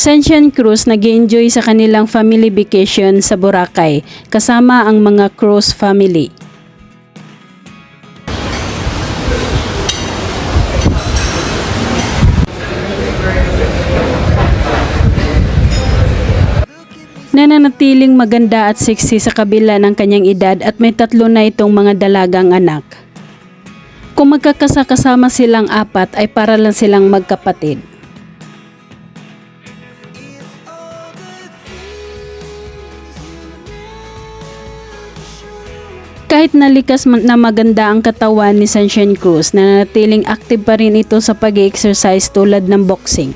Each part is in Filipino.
Sunshine Cruise nag enjoy sa kanilang family vacation sa Boracay kasama ang mga Cruz family. Nananatiling maganda at sexy sa kabila ng kanyang edad at may tatlo na itong mga dalagang anak. Kung magkakasakasama silang apat ay para lang silang magkapatid. Kahit nalikas na maganda ang katawan ni Sunshine Cruz, nananatiling active pa rin ito sa pag exercise tulad ng boxing.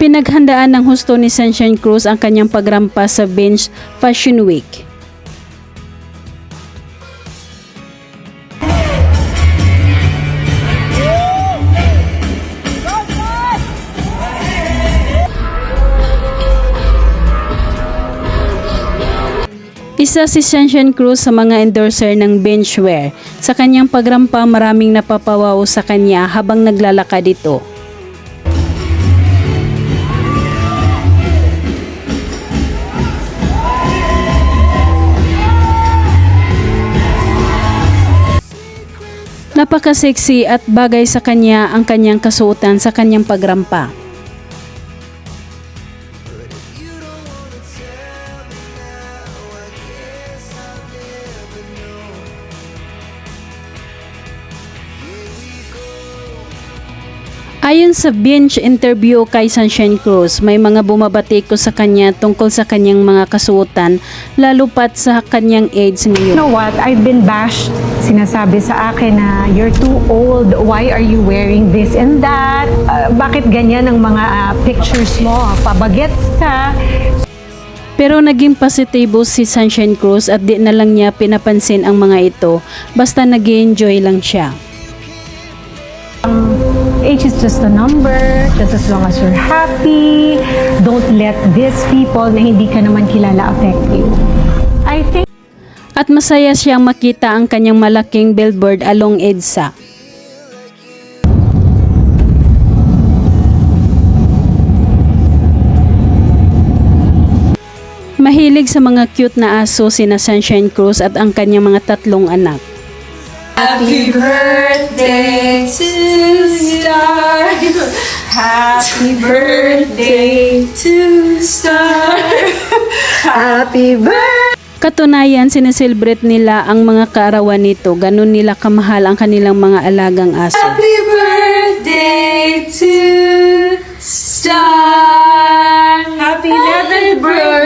Pinaghandaan ng husto ni Sunshine Cruz ang kanyang pagrampas sa Bench Fashion Week. Isa si Sunshine Cruz sa mga endorser ng benchwear. Sa kanyang pagrampa maraming napapawaw sa kanya habang naglalakad ito. Napaka-sexy at bagay sa kanya ang kanyang kasuotan sa kanyang pagrampa. Ayon sa bench interview kay Sunshine Cruz, may mga bumabati ko sa kanya tungkol sa kanyang mga kasuotan, lalo pat sa kanyang age You ngayon. know what? I've been bashed. Sinasabi sa akin na you're too old. Why are you wearing this and that? Uh, bakit ganyan ang mga uh, pictures mo? Pabagets ka. Pero naging positibo si Sunshine Cruz at di na lang niya pinapansin ang mga ito, basta nag enjoy lang siya. Age is just a number. Just as long as you're happy. Don't let these people na hindi ka naman kilala affect you. I think At masaya siyang makita ang kanyang malaking billboard along EDSA. Mahilig sa mga cute na aso sina Sunshine Cruz at ang kanyang mga tatlong anak. Happy birthday to. Happy birthday to Star. Happy birthday. Katunayan, sineselebrate nila ang mga kaarawan nito. Ganun nila kamahal ang kanilang mga alagang aso. Happy birthday to Star! Happy 11th birthday!